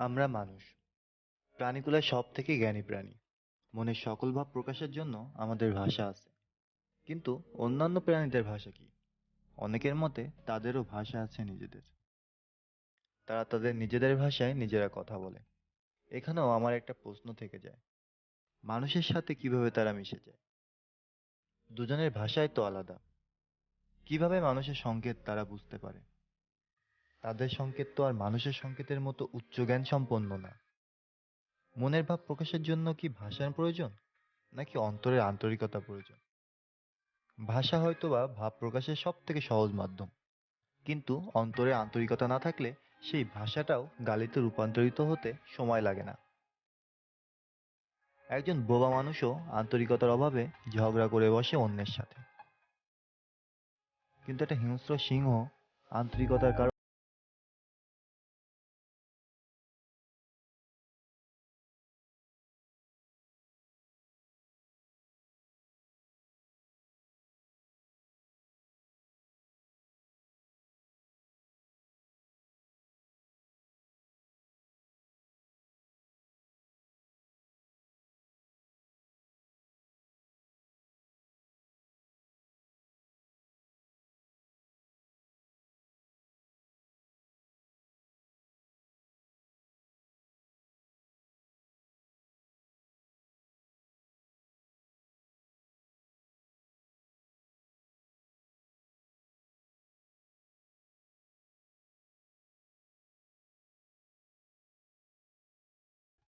আমরা মানুষ। প্রাণীকুলের সব থেকে জ্ঞানী প্রাণী। মনের সকল ভাব প্রকাশের জন্য আমাদের ভাষা আছে। কিন্তু অন্যান্য প্রাণীদের ভাষা কি? অনেকের মতে তাদেরও ভাষা আছে নিজেদের। তারা তাদের নিজেদের ভাষায় নিজেরা কথা বলে। এখানেও আমার একটা প্রশ্ন থেকে যায়। মানুষের সাথে কীভাবে তারা মিশে যায়? দুজনের ভাষাই তো আলাদা। কীভাবে মানুষের সংকেত তারা বুঝতে পারে? তাদের সংকেত তো আর মানুষের সংকেতের মতো উচ্চ জ্ঞান সম্পন্ন না। মনের ভাব প্রকাশের জন্য কি ভাষার প্রয়োজন, নাকি অন্তরের আন্তরিকতা প্রয়োজন? ভাষা হয়তোবা ভাব প্রকাশের সব থেকে সহজ মাধ্যম। কিন্তু অন্তরে আন্তরিকতা না থাকলে সেই ভাষাটাও গালিতে রূপান্তরিত হতে সময় লাগে না। একজন বোবা মানুষও আন্তরিকতার অভাবে ঝগড়া করে বসে অন্যের সাথে। কিন্তু একটা হিংস্র সিংহ আন্তরিকতার কারণে